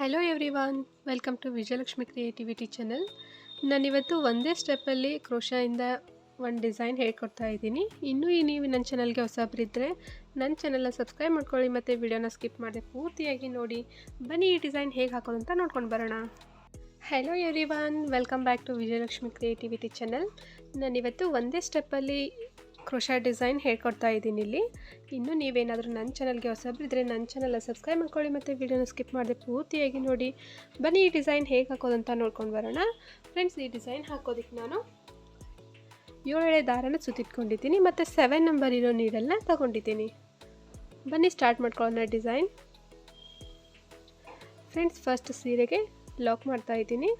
Hello everyone welcome to Vijayalakshmi creativity channel ನಾನಿವತ್ತು ಒಂದೇ ಸ್ಟೆಪ್ಪಲ್ಲಿ ಕ್ರೋಶಾಯಿಂದ ಒಂದು ಡಿಸೈನ್ ಹೇಳ್ಕೊಡ್ತಾ ಇದ್ದೀನಿ. ಇನ್ನೂ ಈ ನೀವು ನನ್ನ ಚಾನಲ್ಗೆ ಹೊಸಬ್ರಿದ್ದರೆ ನನ್ನ ಚಾನಲ್ನ ಸಬ್ಸ್ಕ್ರೈಬ್ ಮಾಡ್ಕೊಳ್ಳಿ ಮತ್ತು ವಿಡಿಯೋನ ಸ್ಕಿಪ್ ಮಾಡಿ ಪೂರ್ತಿಯಾಗಿ ನೋಡಿ. ಬನ್ನಿ ಈ ಡಿಸೈನ್ ಹೇಗೆ ಹಾಕೋದು ಅಂತ ನೋಡ್ಕೊಂಡು ಬರೋಣ. Hello everyone welcome back to Vijayalakshmi creativity channel ನಾನಿವತ್ತು ಒಂದೇ ಸ್ಟೆಪ್ಪಲ್ಲಿ ಕ್ರೋಶಾ ಡಿಸೈನ್ ಹೇಳ್ಕೊಡ್ತಾ ಇದ್ದೀನಿ ಇಲ್ಲಿ. ಇನ್ನು ನೀವೇನಾದರೂ ನನ್ನ ಚಾನಲ್ಗೆ ಹೊಸಬ್ರಿದ್ರೆ ನನ್ನ ಚಾನಲ್ನ ಸಬ್ಸ್ಕ್ರೈಬ್ ಮಾಡ್ಕೊಳ್ಳಿ ಮತ್ತು ವಿಡಿಯೋನ ಸ್ಕಿಪ್ ಮಾಡದೆ ಪೂರ್ತಿಯಾಗಿ ನೋಡಿ. ಬನ್ನಿ ಈ ಡಿಸೈನ್ ಹೇಗೆ ಹಾಕೋದಂತ ನೋಡ್ಕೊಂಡು ಬರೋಣ. ಫ್ರೆಂಡ್ಸ್ ಈ ಡಿಸೈನ್ ಹಾಕೋದಕ್ಕೆ ನಾನು ಏಳೆಳೆ ದಾರನ ಸುತ್ತಿಟ್ಕೊಂಡಿದ್ದೀನಿ ಮತ್ತು ಸೆವೆನ್ ನಂಬರ್ ಇರೋ ನೀಡಲ್ನ ತಗೊಂಡಿದ್ದೀನಿ. ಬನ್ನಿ ಸ್ಟಾರ್ಟ್ ಮಾಡ್ಕೊಳ್ಳೋಣ ಡಿಸೈನ್. ಫ್ರೆಂಡ್ಸ್ ಫಸ್ಟ್ ಸೀರೆಗೆ ಲಾಕ್ ಮಾಡ್ತಾ ಇದ್ದೀನಿ.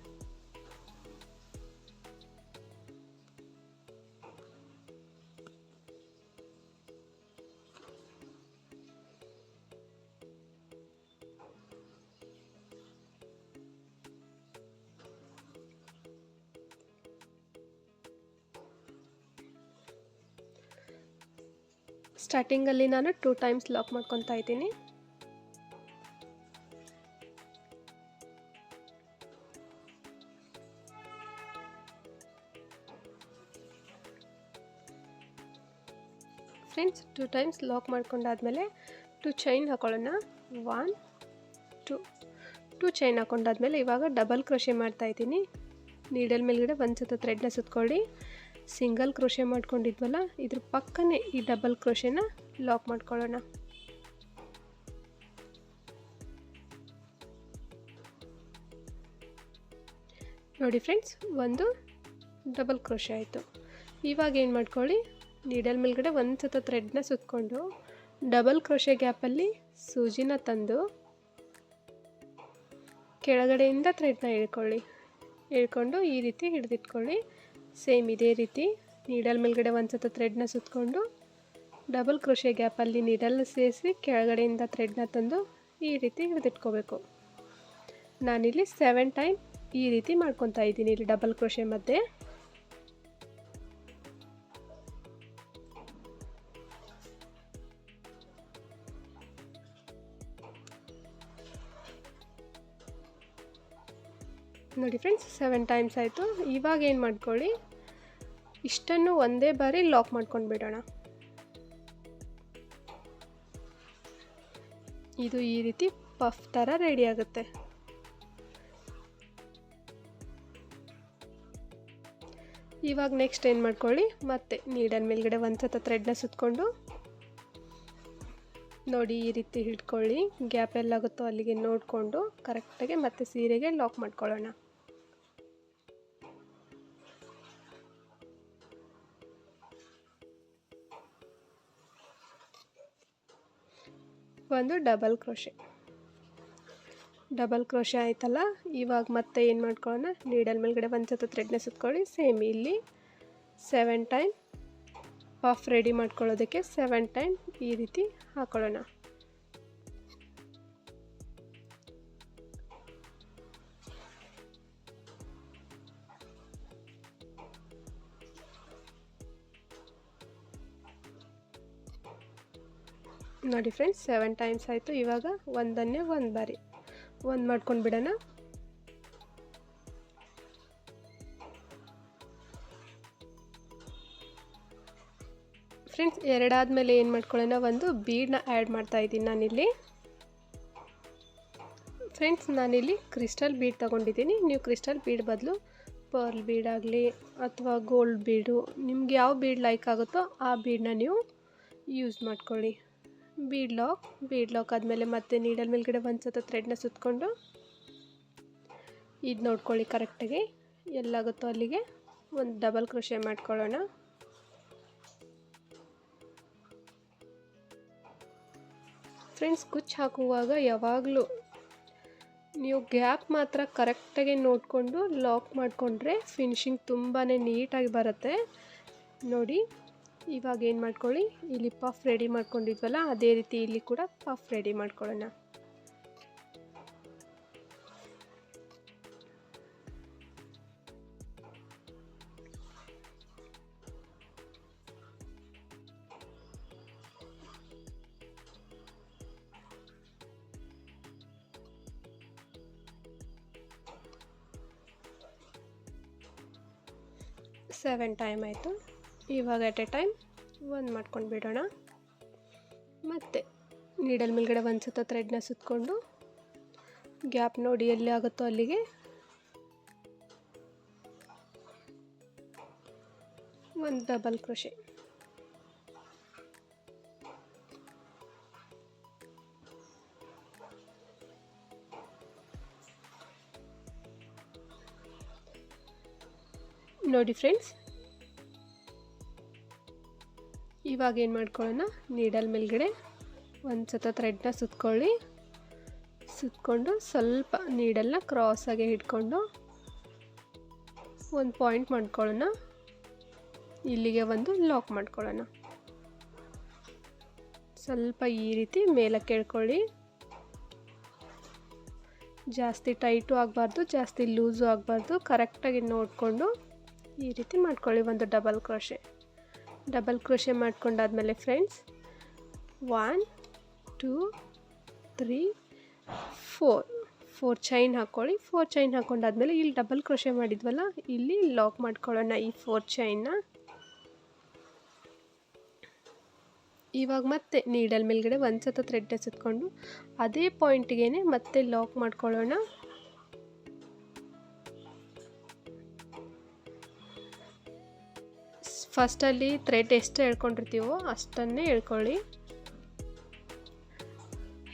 ಸ್ಟಾರ್ಟಿಂಗಲ್ಲಿ ನಾನು ಟೂ ಟೈಮ್ಸ್ ಲಾಕ್ ಮಾಡ್ಕೊತಾ ಇದ್ದೀನಿ. ಫ್ರೆಂಡ್ಸ್, ಟೂ ಟೈಮ್ಸ್ ಲಾಕ್ ಮಾಡ್ಕೊಂಡಾದ್ಮೇಲೆ ಟು ಚೈನ್ ಹಾಕೊಳ್ಳೋಣ. ಒನ್ ಟು ಟು ಚೈನ್ ಹಾಕೊಂಡಾದ್ಮೇಲೆ ಇವಾಗ ಡಬಲ್ ಕ್ರೋಶೆ ಮಾಡ್ತಾ ಇದ್ದೀನಿ. ನೀಡಲ್ ಮೇಲ್ಗಡೆ ಒಂದು ಸತ ಥ್ರೆಡ್ನ ಸುತ್ಕೊಳ್ಳಿ. ಸಿಂಗಲ್ ಕ್ರೋಶೆ ಮಾಡ್ಕೊಂಡಿದ್ವಲ್ಲ, ಇದ್ರ ಪಕ್ಕನೇ ಈ ಡಬಲ್ ಕ್ರೋಶೆನ ಲಾಕ್ ಮಾಡ್ಕೊಳ್ಳೋಣ. ನೋಡಿ ಫ್ರೆಂಡ್ಸ್ ಒಂದು ಡಬಲ್ ಕ್ರೋಶೆ ಆಯಿತು. ಇವಾಗ ಏನು ಮಾಡ್ಕೊಳ್ಳಿ ನೀಡಲ್ ಮೇಲ್ಗಡೆ ಒಂದು ಸತ ಥ್ರೆಡ್ನ ಸುತ್ತಕೊಂಡು ಡಬಲ್ ಕ್ರೋಶೆ ಗ್ಯಾಪಲ್ಲಿ ಸೂಜಿನ ತಂದು ಕೆಳಗಡೆಯಿಂದ ಥ್ರೆಡ್ನ ಇಳ್ಕೊಳ್ಳಿ ಇಳ್ಕೊಂಡು ಈ ರೀತಿ ಹಿಡಿದಿಟ್ಕೊಳ್ಳಿ. ಸೇಮ್ ಇದೇ ರೀತಿ ನೀಡಲ್ ಮೇಲ್ಗಡೆ ಒಂದು ಸತ ಥ್ರೆಡ್ನ ಸುತ್ತಕೊಂಡು ಡಬಲ್ ಕ್ರೋಶೆ ಗ್ಯಾಪಲ್ಲಿ ನೀಡಲ್ ಸೇರಿಸಿ ಕೆಳಗಡೆಯಿಂದ ಥ್ರೆಡ್ನ ತಂದು ಈ ರೀತಿ ಹಿಡಿದಿಟ್ಕೋಬೇಕು. ನಾನಿಲ್ಲಿ ಸೆವೆನ್ ಟೈಮ್ ಈ ರೀತಿ ಮಾಡ್ಕೊತಾ ಇದ್ದೀನಿ ಇಲ್ಲಿ ಡಬಲ್ ಕ್ರೋಶೆ ಮಧ್ಯೆ. ನೋಡಿ ಫ್ರೆಂಡ್ಸ್ ಸೆವೆನ್ ಟೈಮ್ಸ್ ಆಯಿತು. ಇವಾಗ ಏನು ಮಾಡ್ಕೊಳ್ಳಿ? ಇಷ್ಟನ್ನು ಒಂದೇ ಬಾರಿ ಲಾಕ್ ಮಾಡ್ಕೊಂಡು ಬಿಡೋಣ. ಇದು ಈ ರೀತಿ ಪಫ್ ಥರ ರೆಡಿ ಆಗುತ್ತೆ. ಇವಾಗ ನೆಕ್ಸ್ಟ್ ಏನು ಮಾಡ್ಕೊಳ್ಳಿ? ಮತ್ತೆ ನೀಡನ್ ಮೇಲ್ಗಡೆ ಒಂದು ಸತ ಥ್ರೆಡ್ನ ಸುತ್ತಕೊಂಡು ನೋಡಿ ಈ ರೀತಿ ಹಿಡ್ಕೊಳ್ಳಿ. ಗ್ಯಾಪ್ ಎಲ್ಲಾಗುತ್ತೋ ಅಲ್ಲಿಗೆ ನೋಡಿಕೊಂಡು ಕರೆಕ್ಟಾಗಿ ಮತ್ತೆ ಸೀರೆಗೆ ಲಾಕ್ ಮಾಡ್ಕೊಳ್ಳೋಣ. ಒಂದು ಡಬಲ್ ಕ್ರೋಶೆ. ಡಬಲ್ ಕ್ರೋಶೆ ಆಯ್ತಲ್ಲ, ಇವಾಗ ಮತ್ತೆ ಏನು ಮಾಡ್ಕೊಳ್ಳೋಣ? ನೀಡಲ್ ಮೇಲ್ಗಡೆ ಒಂದು ಸತ ಥ್ರೆಡ್ನ ಸುತ್ಕೊಳ್ಳಿ ಸೇಮ್ ಇಲ್ಲಿ. ಸೆವೆನ್ ಟೈಮ್ ಪಫ್ ರೆಡಿ ಮಾಡ್ಕೊಳ್ಳೋದಕ್ಕೆ ಸೆವೆನ್ ಟೈಮ್ ಈ ರೀತಿ ಹಾಕೊಳ್ಳೋಣ. ನೋಡಿ ಫ್ರೆಂಡ್ಸ್ ಸೆವೆನ್ ಟೈಮ್ಸ್ ಆಯಿತು. ಇವಾಗ ಒಂದನ್ನೇ ಒಂದು ಬಾರಿ. ಒಂದು ಮಾಡ್ಕೊಂಡು ಬಿಡೋಣ. ಫ್ರೆಂಡ್ಸ್ ಎರಡಾದ್ಮೇಲೆ ಏನು ಮಾಡ್ಕೊಳ್ಳೋಣ? ಒಂದು ಬೀಡನ್ನ ಆ್ಯಡ್ ಮಾಡ್ತಾ ಇದ್ದೀನಿ ನಾನಿಲ್ಲಿ. ಫ್ರೆಂಡ್ಸ್ ನಾನಿಲ್ಲಿ ಕ್ರಿಸ್ಟಲ್ ಬೀಡ್ ತೊಗೊಂಡಿದ್ದೀನಿ. ನೀವು ಕ್ರಿಸ್ಟಲ್ ಬೀಡ್ ಬದಲು ಪರ್ಲ್ ಆಗಲಿ ಅಥವಾ ಗೋಲ್ಡ್ ಬೀಡು ನಿಮ್ಗೆ ಯಾವ ಬೀಡ್ ಲೈಕ್ ಆಗುತ್ತೋ ಆ ಬೀಡನ್ನ ನೀವು ಯೂಸ್ ಮಾಡ್ಕೊಳ್ಳಿ. ಬೀಡ್ ಲಾಕ್ ಬೀಡ್ ಲಾಕ್ ಆದಮೇಲೆ ಮತ್ತೆ ನೀಡಲ್ ಮೇಲ್ಗಡೆ ಒಂದು ಸತ ಥ್ರೆಡ್ನ ಸುತ್ತಕೊಂಡು ಇದು ನೋಡ್ಕೊಳ್ಳಿ ಕರೆಕ್ಟಾಗಿ ಎಲ್ಲಾಗುತ್ತೋ ಅಲ್ಲಿಗೆ ಒಂದು ಡಬಲ್ ಕ್ರೋಶೆ ಮಾಡ್ಕೊಳ್ಳೋಣ. ಫ್ರೆಂಡ್ಸ್ ಕುಚ್ಚು ಹಾಕುವಾಗ ಯಾವಾಗಲೂ ನೀವು ಗ್ಯಾಪ್ ಮಾತ್ರ ಕರೆಕ್ಟಾಗಿ ನೋಡಿಕೊಂಡು ಲಾಕ್ ಮಾಡಿಕೊಂಡ್ರೆ ಫಿನಿಶಿಂಗ್ ತುಂಬಾ ನೀಟಾಗಿ ಬರುತ್ತೆ. ನೋಡಿ. ಇವಾಗ ಏನು ಮಾಡ್ಕೊಳ್ಳಿ? ಇಲ್ಲಿ ಪಫ್ ರೆಡಿ ಮಾಡ್ಕೊಂಡಿದ್ವಲ್ಲ, ಅದೇ ರೀತಿ ಇಲ್ಲಿ ಕೂಡ ಪಫ್ ರೆಡಿ ಮಾಡ್ಕೊಳ್ಳೋಣ. ಸೆವೆನ್ ಟೈಮ್ ಆಯಿತು. ಇವಾಗ ಎಟ್ ಎ ಟೈಮ್ ಒಂದು ಮಾಡ್ಕೊಂಡು ಬಿಡೋಣ. ಮತ್ತು ನೀಡಲ್ ಮೇಲ್ಗಡೆ ಒಂದು ಸುತ್ತ ಥ್ರೆಡ್ನ ಸುತ್ತಕೊಂಡು ಗ್ಯಾಪ್ ನೋಡಿ ಎಲ್ಲಿ ಆಗುತ್ತೋ ಅಲ್ಲಿಗೆ ಒಂದು ಡಬಲ್ ಕೃಷಿ ನೋಡಿ ಫ್ರೆಂಡ್ಸ್ ಇವಾಗ ಏನು ಮಾಡ್ಕೊಳ್ಳೋಣ? ನೀಡಲ್ ಮೇಲ್ಗಡೆ ಒಂದು ಸತ ಥ್ರೆಡ್ನ ಸುತ್ಕೊಳ್ಳಿ. ಸುತ್ಕೊಂಡು ಸ್ವಲ್ಪ ನೀಡಲ್ನ ಕ್ರಾಸಾಗೆ ಹಿಡ್ಕೊಂಡು ಒಂದು ಪಾಯಿಂಟ್ ಮಾಡ್ಕೊಳ್ಳೋಣ. ಇಲ್ಲಿಗೆ ಒಂದು ಲಾಕ್ ಮಾಡ್ಕೊಳ್ಳೋಣ. ಸ್ವಲ್ಪ ಈ ರೀತಿ ಮೇಲೆ ಕೇಳ್ಕೊಳ್ಳಿ ಜಾಸ್ತಿ ಟೈಟು ಆಗಬಾರ್ದು, ಜಾಸ್ತಿ ಲೂಸು ಆಗಬಾರ್ದು. ಕರೆಕ್ಟಾಗಿ ನೋಡಿಕೊಂಡು ಈ ರೀತಿ ಮಾಡ್ಕೊಳ್ಳಿ ಒಂದು double crochet double crochet ಮಾಡ್ಕೊಂಡಾದ್ಮೇಲೆ friends one two three four four chain ಹಾಕ್ಕೊಳ್ಳಿ ಫೋರ್ ಚೈನ್ ಹಾಕ್ಕೊಂಡಾದ್ಮೇಲೆ ಇಲ್ಲಿ ಡಬಲ್ ಕ್ರೋಶೆ ಮಾಡಿದ್ವಲ್ಲ, ಇಲ್ಲಿ ಲಾಕ್ ಮಾಡ್ಕೊಳ್ಳೋಣ ಈ ಫೋರ್ ಚೈನ್ನ ಇವಾಗ ಮತ್ತೆ ನೀಡಲ್ ಮೇಲ್ಗಡೆ ಒಂದು ಸತ ಥ್ರೆಡ್ ಎಸೆತ್ಕೊಂಡು, ಅದೇ ಪಾಯಿಂಟ್ಗೆ ಮತ್ತೆ ಲಾಕ್ ಮಾಡ್ಕೊಳ್ಳೋಣ. ಫಸ್ಟಲ್ಲಿ ಥ್ರೆಡ್ ಎಷ್ಟು ಹೇಳ್ಕೊಂಡಿರ್ತೀವೋ ಅಷ್ಟನ್ನೇ ಹೇಳ್ಕೊಳ್ಳಿ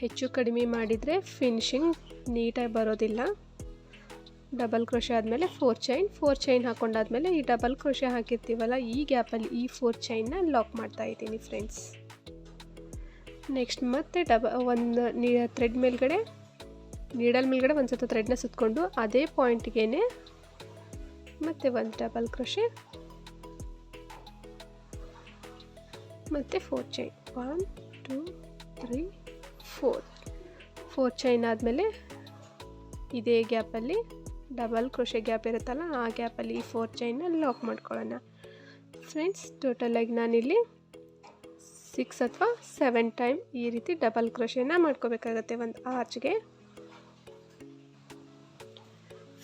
ಹೆಚ್ಚು ಕಡಿಮೆ ಮಾಡಿದರೆ ಫಿನಿಶಿಂಗ್ ನೀಟಾಗಿ ಬರೋದಿಲ್ಲ. ಡಬಲ್ ಕ್ರೋಶೆ ಆದಮೇಲೆ ಫೋರ್ ಚೈನ್ ಫೋರ್ ಚೈನ್ ಹಾಕೊಂಡಾದ್ಮೇಲೆ ಈ ಡಬಲ್ ಕ್ರೋಶೆ ಹಾಕಿರ್ತೀವಲ್ಲ, ಈ ಗ್ಯಾಪಲ್ಲಿ ಈ ಫೋರ್ ಚೈನ್ನ ಲಾಕ್ ಮಾಡ್ತಾ ಇದ್ದೀನಿ ಫ್ರೆಂಡ್ಸ್ ನೆಕ್ಸ್ಟ್ ಮತ್ತೆ ಡಬ ಒಂದು ನೀ ಥ್ರೆಡ್ ಮೇಲ್ಗಡೆ ನೀಡಲ್ ಮೇಲ್ಗಡೆ ಒಂದು ಸತ ಥ್ರೆಡ್ನ ಸುತ್ತಕೊಂಡು ಅದೇ ಪಾಯಿಂಟ್ಗೆ ಮತ್ತೆ ಒಂದು ಡಬಲ್ ಕ್ರೋಶೆ ಮತ್ತು four chain one two three four four chain ಆದಮೇಲೆ ಇದೇ ಗ್ಯಾಪಲ್ಲಿ ಡಬಲ್ ಕ್ರೋಶೆ ಗ್ಯಾಪ್ ಇರುತ್ತಲ್ಲ, ಆ ಗ್ಯಾಪಲ್ಲಿ ಈ ಫೋರ್ ಚೈನ್ನ ಲಾಕ್ ಮಾಡ್ಕೊಳ್ಳೋಣ. ಫ್ರೆಂಡ್ಸ್ ಟೋಟಲಾಗಿ ನಾನಿಲ್ಲಿ ಸಿಕ್ಸ್ ಅಥವಾ ಸೆವೆನ್ ಟೈಮ್ ಈ ರೀತಿ ಡಬಲ್ ಕ್ರೋಶೆನ ಮಾಡ್ಕೋಬೇಕಾಗತ್ತೆ ಒಂದು ಆರ್ಚ್ಗೆ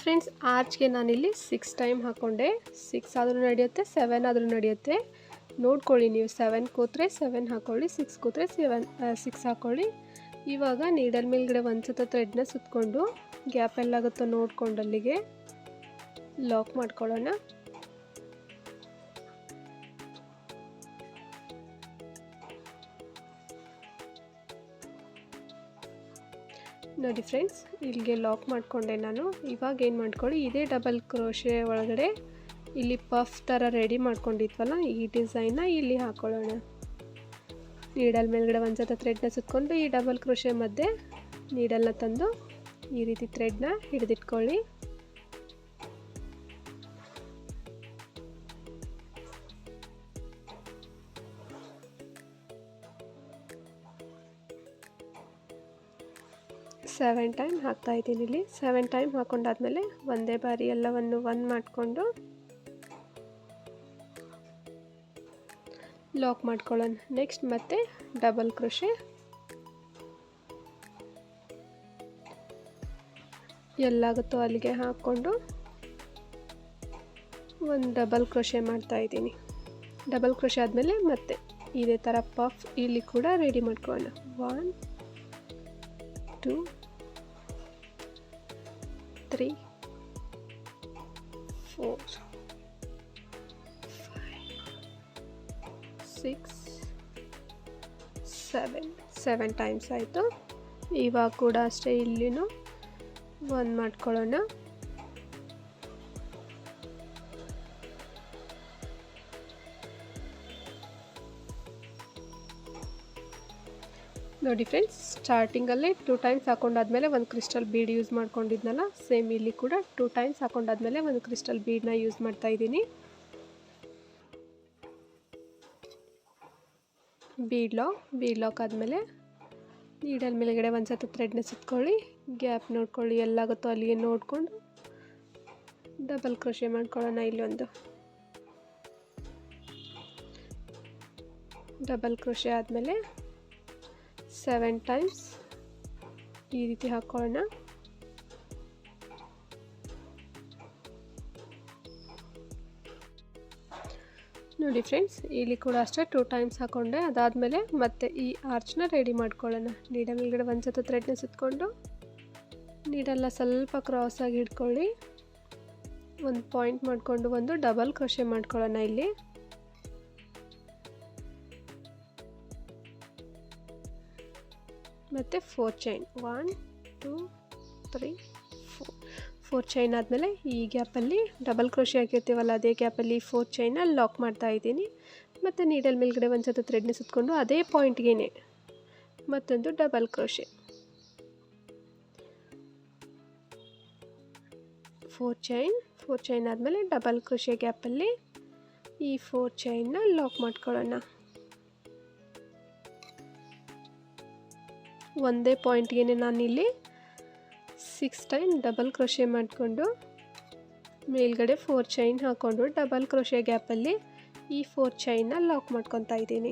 ಫ್ರೆಂಡ್ಸ್ ಆರ್ಚ್ಗೆ ನಾನಿಲ್ಲಿ ಸಿಕ್ಸ್ ಟೈಮ್ ಹಾಕ್ಕೊಂಡೆ ಸಿಕ್ಸ್ ಆದರೂ ನಡೆಯುತ್ತೆ ಸೆವೆನ್ ಆದರೂ ನಡೆಯುತ್ತೆ. ನೋಡ್ಕೊಳ್ಳಿ ನೀವು ಸೆವೆನ್ ಕೂತ್ರೆ ಸೆವೆನ್ ಹಾಕ್ಕೊಳ್ಳಿ ಸಿಕ್ಸ್ ಕೂತ್ರೆ ಸೆವೆನ್ ಸಿಕ್ಸ್ ಹಾಕ್ಕೊಳ್ಳಿ ಇವಾಗ ನೀಡಲ್ ಮೇಲ್ಗಡೆ ಒಂದು ಸತ ಥ್ರೆಡ್ನ ಸುತ್ತಕೊಂಡು ಗ್ಯಾಪ್ ಎಲ್ಲಾಗುತ್ತೋ ನೋಡ್ಕೊಂಡು ಅಲ್ಲಿಗೆ ಲಾಕ್ ಮಾಡ್ಕೊಳ್ಳೋಣ. ನೋಡಿ ಫ್ರೆಂಡ್ಸ್ ಇಲ್ಲಿಗೆ ಲಾಕ್ ಮಾಡಿಕೊಂಡೆ ನಾನು. ಇವಾಗ ಏನು ಮಾಡ್ಕೊಳ್ಳಿ, ಇದೇ ಡಬಲ್ ಕ್ರೋಶೆ ಒಳಗಡೆ ಇಲ್ಲಿ ಪಫ್ ಥರ ರೆಡಿ ಮಾಡ್ಕೊಂಡಿದ್ವಲ್ಲ, ಈ ಡಿಸೈನ್ನ ಇಲ್ಲಿ ಹಾಕೊಳ್ಳೋಣ. ನೀಡಲ್ ಮೇಲ್ಗಡೆ ಒಂದು ಸತ ಥ್ರೆಡ್ನ ಸುತ್ಕೊಂಡು ಈ ಡಬಲ್ ಕ್ರೋಶೆ ಮಧ್ಯೆ ನೀಡಲ್ನ ತಂದು ಈ ರೀತಿ ಥ್ರೆಡ್ನ ಹಿಡಿದಿಟ್ಕೊಳ್ಳಿ. ಸೆವೆನ್ ಟೈಮ್ ಹಾಕ್ತಾ ಇದ್ದೀನಿ ಇಲ್ಲಿ. ಸೆವೆನ್ ಟೈಮ್ ಹಾಕೊಂಡಾದ್ಮೇಲೆ ಒಂದೇ ಬಾರಿ ಎಲ್ಲವನ್ನು ಒಂದು ಮಾಡಿಕೊಂಡು ಲಾಕ್ ಮಾಡ್ಕೊಳ್ಳೋಣ. ನೆಕ್ಸ್ಟ್ ಮತ್ತೆ ಡಬಲ್ ಕ್ರೋಶೆ. ಎಲ್ಲಾಗುತ್ತೋ ಅಲ್ಲಿಗೆ ಹಾಕ್ಕೊಂಡು ಒಂದು ಡಬಲ್ ಕ್ರೋಶೆ ಮಾಡ್ತಾ ಇದ್ದೀನಿ. ಡಬಲ್ ಕ್ರೋಶೆ ಆದಮೇಲೆ ಮತ್ತೆ ಇದೇ ಥರ ಪಫ್ ಇಲ್ಲಿ ಕೂಡ ರೆಡಿ ಮಾಡ್ಕೊಳ್ಳೋಣ. One, two, three, four. Six seven seven times ಆಯಿತು. ಇವಾಗ ಕೂಡ ಅಷ್ಟೇ ಇಲ್ಲಿನೂ ಒಂದು ಮಾಡ್ಕೊಳ್ಳೋಣ. ನೋಡಿ ಫ್ರೆಂಡ್ಸ್ ಸ್ಟಾರ್ಟಿಂಗಲ್ಲಿ ಟೂ ಟೈಮ್ಸ್ ಹಾಕೊಂಡಾದ್ಮೇಲೆ ಒಂದು ಕ್ರಿಸ್ಟಲ್ ಬೀಡ್ ಯೂಸ್ ಮಾಡ್ಕೊಂಡಿದ್ನಲ್ಲ ಸೇಮ್ ಇಲ್ಲಿ ಕೂಡ ಟೂ ಟೈಮ್ಸ್ ಹಾಕೊಂಡಾದ್ಮೇಲೆ ಒಂದು ಕ್ರಿಸ್ಟಲ್ ಬೀಡನ್ನ ಯೂಸ್ ಮಾಡ್ತಾ ಇದ್ದೀನಿ. ಬೀಡ್ ಲಾಕ್ ಬೀಡ್ ಲಾಕ್ ಆದಮೇಲೆ ನೀಡಲ್ ಮೇಲುಗಡೆ ಒಂದು ಸತಿ ಥ್ರೆಡ್ನ ಸುತ್ಕೊಳ್ಳಿ ಗ್ಯಾಪ್ ನೋಡ್ಕೊಳ್ಳಿ ಎಲ್ಲಾಗುತ್ತೋ ಅಲ್ಲಿಗೆ ನೋಡಿಕೊಂಡು ಡಬಲ್ ಕೃಷಿ ಮಾಡ್ಕೊಳ್ಳೋಣ ಇಲ್ಲೊಂದು. ಡಬಲ್ ಕೃಷಿ ಆದಮೇಲೆ ಸೆವೆನ್ ಟೈಮ್ಸ್ ಈ ರೀತಿ ಹಾಕ್ಕೊಳ್ಳೋಣ. ನೋಡಿ ಫ್ರೆಂಡ್ಸ್ ಇಲ್ಲಿ ಕೂಡ ಅಷ್ಟೇ ಟೂ ಟೈಮ್ಸ್ ಹಾಕ್ಕೊಂಡೆ ಅದಾದಮೇಲೆ ಮತ್ತೆ ಈ ಆರ್ಚ್ನ ರೆಡಿ ಮಾಡ್ಕೊಳ್ಳೋಣ. ನೀಡ ಮೇಲ್ಗಡೆ ಒಂದು ಸತ ಥ್ರೆಡ್ನ ಸುತ್ತಕೊಂಡು ನೀಡೆಲ್ಲ ಸ್ವಲ್ಪ ಕ್ರಾಸಾಗಿ ಹಿಡ್ಕೊಳ್ಳಿ. ಒಂದು ಪಾಯಿಂಟ್ ಮಾಡಿಕೊಂಡು ಒಂದು ಡಬಲ್ ಕ್ರೋಶೆ ಮಾಡ್ಕೊಳ್ಳೋಣ ಇಲ್ಲಿ. ಮತ್ತು four chain one two three four chain ಆದಮೇಲೆ ಈ ಗ್ಯಾಪಲ್ಲಿ ಡಬಲ್ ಕ್ರೋಶಿ ಹಾಕಿರ್ತೀವಲ್ಲ, ಅದೇ ಗ್ಯಾಪಲ್ಲಿ ಫೋರ್ ಚೈನ ಲಾಕ್ ಮಾಡ್ತಾ ಇದ್ದೀನಿ. ಮತ್ತು ನೀಡಲ್ ಮೇಲ್ಗಡೆ ಒಂದು ಸತ ಥ್ರೆಡ್ನ ಸುತ್ತಕೊಂಡು ಅದೇ ಪಾಯಿಂಟ್ಗೇನೆ ಮತ್ತೊಂದು double crochet. Four chain four chain ಆದಮೇಲೆ ಡಬಲ್ ಕ್ರೋಶೆ ಗ್ಯಾಪಲ್ಲಿ ಈ ಫೋರ್ ಚೈನ್ನ ಲಾಕ್ ಮಾಡ್ಕೊಳ್ಳೋಣ. ಒಂದೇ ಪಾಯಿಂಟ್ಗೆ ನಾನಿಲ್ಲಿ ಸಿಕ್ಸ್ ಟೈಮ್ ಡಬಲ್ ಕ್ರೋಶೆ ಮಾಡಿಕೊಂಡು ಮೇಲ್ಗಡೆ ಫೋರ್ ಚೈನ್ ಹಾಕ್ಕೊಂಡು ಡಬಲ್ ಕ್ರೋಶೆ ಗ್ಯಾಪಲ್ಲಿ ಈ ಫೋರ್ ಚೈನ್ನ ಲಾಕ್ ಮಾಡ್ಕೊತಾ ಇದ್ದೀನಿ.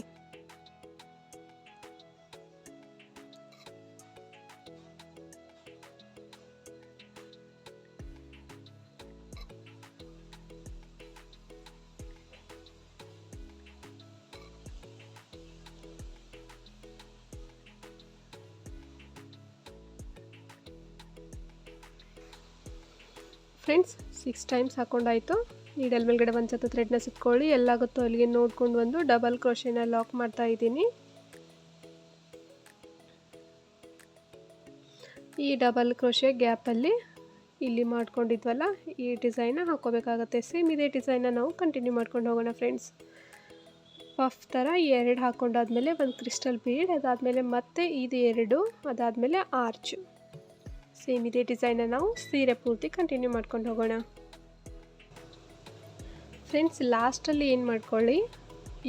ಟೈಮ್ಸ್ ಹಾಕೊಂಡಾಯಿತು ನೀಡಲ್ ಮೇಲ್ಗಡೆ ಒಂದು ಸತ ಥ್ರೆಡ್ನ ಸುತ್ಕೊಳ್ಳಿ. ಎಲ್ಲಾಗುತ್ತೋ ಅಲ್ಲಿಗೆ ನೋಡ್ಕೊಂಡು ಬಂದು ಡಬಲ್ ಕ್ರೋಶೆನ ಲಾಕ್ ಮಾಡ್ತಾ ಇದ್ದೀನಿ. ಈ ಡಬಲ್ ಕ್ರೋಶೆ ಗ್ಯಾಪಲ್ಲಿ ಇಲ್ಲಿ ಮಾಡ್ಕೊಂಡಿದ್ವಲ್ಲ, ಈ ಡಿಸೈನ ಹಾಕೋಬೇಕಾಗತ್ತೆ ಸೇಮ್ ಇದೇ ಡಿಸೈನ ನಾವು ಕಂಟಿನ್ಯೂ ಮಾಡ್ಕೊಂಡು ಹೋಗೋಣ ಫ್ರೆಂಡ್ಸ್ ಪಫ್ ಥರ ಎರಡು ಹಾಕೊಂಡಾದ್ಮೇಲೆ ಒಂದು ಕ್ರಿಸ್ಟಲ್ ಬೀಡ್ ಅದಾದಮೇಲೆ ಮತ್ತೆ ಇದು ಎರಡು, ಅದಾದಮೇಲೆ ಆರ್ಚು ಸೇಮ್ ಇದೇ ಡಿಸೈನ ನಾವು ಸೀರೆ ಪೂರ್ತಿ ಕಂಟಿನ್ಯೂ ಮಾಡ್ಕೊಂಡು ಹೋಗೋಣ. ಫ್ರೆಂಡ್ಸ್, ಲಾಸ್ಟಲ್ಲಿ ಏನು ಮಾಡ್ಕೊಳ್ಳಿ?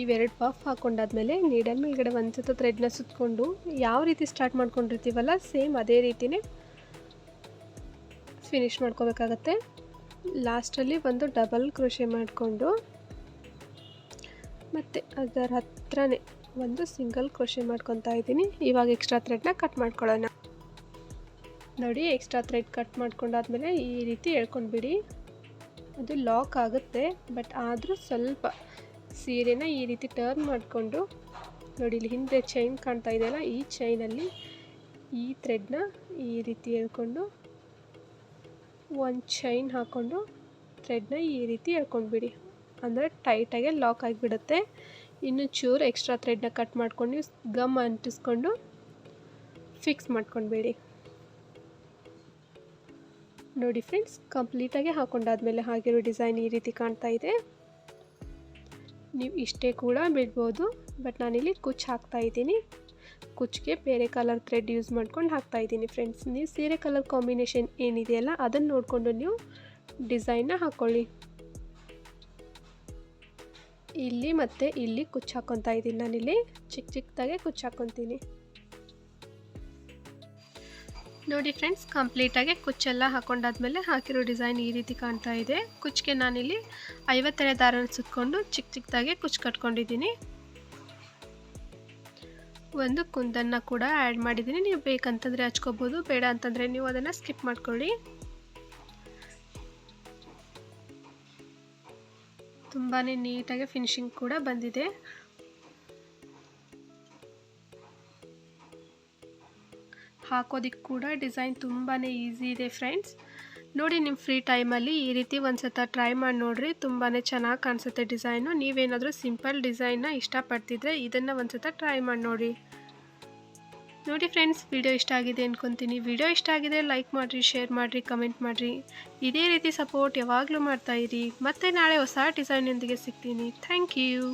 ಇವೆರಡು ಪಫ್ ಹಾಕ್ಕೊಂಡಾದ್ಮೇಲೆ ನೀಡಲ್ ಮೇಲ್ಗಡೆ ಒಂದು ಸತ ಥ್ರೆಡ್ನ ಸುತ್ತಕೊಂಡು ಯಾವ ರೀತಿ ಸ್ಟಾರ್ಟ್ ಮಾಡ್ಕೊಂಡಿರ್ತೀವಲ್ಲ ಸೇಮ್ ಅದೇ ರೀತಿಯೇ ಫಿನಿಶ್ ಮಾಡ್ಕೋಬೇಕಾಗತ್ತೆ. ಲಾಸ್ಟಲ್ಲಿ ಒಂದು ಡಬಲ್ ಕೃಷಿ ಮಾಡಿಕೊಂಡು ಮತ್ತು ಅದರ ಹತ್ರನೇ ಒಂದು ಸಿಂಗಲ್ ಕೃಷಿ ಮಾಡ್ಕೊತಾ ಇದ್ದೀನಿ. ಇವಾಗ ಎಕ್ಸ್ಟ್ರಾ ಥ್ರೆಡ್ನ ಕಟ್ ಮಾಡ್ಕೊಳ್ಳೋಣ. ನೋಡಿ ಎಕ್ಸ್ಟ್ರಾ ಥ್ರೆಡ್ ಕಟ್ ಮಾಡ್ಕೊಂಡಾದ್ಮೇಲೆ ಈ ರೀತಿ ಎಳ್ಕೊಂಡ್ಬಿಡಿ. ಅದು ಲಾಕ್ ಆಗುತ್ತೆ, ಬಟ್ ಆದರೂ ಸ್ವಲ್ಪ ಸೀರೆನ ಈ ರೀತಿ ಟರ್ನ್ ಮಾಡಿಕೊಂಡು ನೋಡಿ, ಇಲ್ಲಿ ಹಿಂದೆ ಚೈನ್ ಕಾಣ್ತಾ ಇದೆಯಲ್ಲ ಈ ಚೈನಲ್ಲಿ ಈ ಥ್ರೆಡ್ನ ಈ ರೀತಿ ಎಳ್ಕೊಂಡು ಒಂದು ಚೈನ್ ಹಾಕ್ಕೊಂಡು ಥ್ರೆಡ್ನ ಈ ರೀತಿ ಹೇಳ್ಕೊಂಡ್ಬಿಡಿ ಅಂದರೆ ಟೈಟಾಗೆ ಲಾಕ್ ಆಗಿಬಿಡುತ್ತೆ. ಇನ್ನು ಚೂರು ಎಕ್ಸ್ಟ್ರಾ ಥ್ರೆಡ್ನ ಕಟ್ ಮಾಡ್ಕೊಂಡು, ಗಮ್ ಅಂಟಿಸ್ಕೊಂಡು ಫಿಕ್ಸ್ ಮಾಡ್ಕೊಂಡ್ಬೇಡಿ. ನೋಡಿ ಫ್ರೆಂಡ್ಸ್ ಕಂಪ್ಲೀಟಾಗಿ ಹಾಕೊಂಡಾದ್ಮೇಲೆ ಹಾಗಿರೋ ಡಿಸೈನ್ ಈ ರೀತಿ ಕಾಣ್ತಾ ಇದೆ. ನೀವು ಇಷ್ಟೇ ಕೂಡ ಬಿಡ್ಬೋದು, ಬಟ್ ನಾನಿಲ್ಲಿ ಕುಚ್ಚು ಹಾಕ್ತಾ ಇದ್ದೀನಿ. ಕುಚ್ಚಿಗೆ ಬೇರೆ ಕಲರ್ ಥ್ರೆಡ್ ಯೂಸ್ ಮಾಡ್ಕೊಂಡು ಹಾಕ್ತಾ ಇದ್ದೀನಿ ಫ್ರೆಂಡ್ಸ್. ನೀವು ಸೀರೆ ಕಲರ್ ಕಾಂಬಿನೇಷನ್ ಏನಿದೆಯಲ್ಲ ಅದನ್ನು ನೋಡಿಕೊಂಡು ನೀವು ಡಿಸೈನ್ನ ಹಾಕ್ಕೊಳ್ಳಿ ಇಲ್ಲಿ ಮತ್ತು ಇಲ್ಲಿ ಕುಚ್ಚು ಹಾಕ್ಕೊತಾ ಇದ್ದೀನಿ ನಾನಿಲ್ಲಿ. ಚಿಕ್ಕ ಚಿಕ್ಕದಾಗೆ ಕುಚ್ಚು ಹಾಕ್ಕೊತೀನಿ ನೋಡಿ ಫ್ರೆಂಡ್ಸ್ ಕಂಪ್ಲೀಟಾಗಿ ಕುಚ್ಚೆಲ್ಲ ಹಾಕೊಂಡಾದ್ಮೇಲೆ ಹಾಕಿರೋ ಡಿಸೈನ್ ಈ ರೀತಿ ಕಾಣ್ತಾ ಇದೆ. ಕುಚ್ಚಿಗೆ ನಾನಿಲ್ಲಿ ಐವತ್ತೆರಡು ದಾರನ ಸುತ್ಕೊಂಡು ಚಿಕ್ಕ ಚಿಕ್ಕದಾಗಿ ಕುಚ್ಚು ಕಟ್ಕೊಂಡಿದ್ದೀನಿ. ಒಂದು ಕುಂದನ್ನು ಕೂಡ ಆ್ಯಡ್ ಮಾಡಿದ್ದೀನಿ. ನೀವು ಬೇಕಂತಂದರೆ ಹಚ್ಕೋಬೋದು, ಬೇಡ ಅಂತಂದರೆ ನೀವು ಅದನ್ನು ಸ್ಕಿಪ್ ಮಾಡ್ಕೊಳ್ಳಿ. ತುಂಬಾ ನೀಟಾಗಿ ಫಿನಿಶಿಂಗ್ ಕೂಡ ಬಂದಿದೆ. ಹಾಕೋದಕ್ಕೆ ಕೂಡ ಡಿಸೈನ್ ತುಂಬಾ ಈಸಿ ಇದೆ ಫ್ರೆಂಡ್ಸ್. ನೋಡಿ ನಿಮ್ಮ ಫ್ರೀ ಟೈಮಲ್ಲಿ ಈ ರೀತಿ ಒಂದು ಸತ ಟ್ರೈ ಮಾಡಿ ನೋಡಿರಿ ತುಂಬಾ ಚೆನ್ನಾಗಿ ಕಾಣಿಸುತ್ತೆ ಡಿಸೈನು. ನೀವೇನಾದರೂ ಸಿಂಪಲ್ ಡಿಸೈನ್ನ ಇಷ್ಟಪಡ್ತಿದ್ರೆ ಇದನ್ನು ಒಂದು ಸತ ಟ್ರೈ ಮಾಡಿ ನೋಡಿ. ನೋಡಿ ಫ್ರೆಂಡ್ಸ್, ವಿಡಿಯೋ ಇಷ್ಟ ಆಗಿದೆ ಅಂದ್ಕೊತೀನಿ ವಿಡಿಯೋ ಇಷ್ಟ ಆಗಿದೆ ಲೈಕ್ ಮಾಡಿರಿ, ಶೇರ್ ಮಾಡಿರಿ, ಕಮೆಂಟ್ ಮಾಡಿರಿ. ಇದೇ ರೀತಿ ಸಪೋರ್ಟ್ ಯಾವಾಗಲೂ ಮಾಡ್ತಾಯಿರಿ ಮತ್ತೆ ನಾಳೆ ಹೊಸ ಡಿಸೈನೊಂದಿಗೆ ಸಿಗ್ತೀನಿ. Thank you.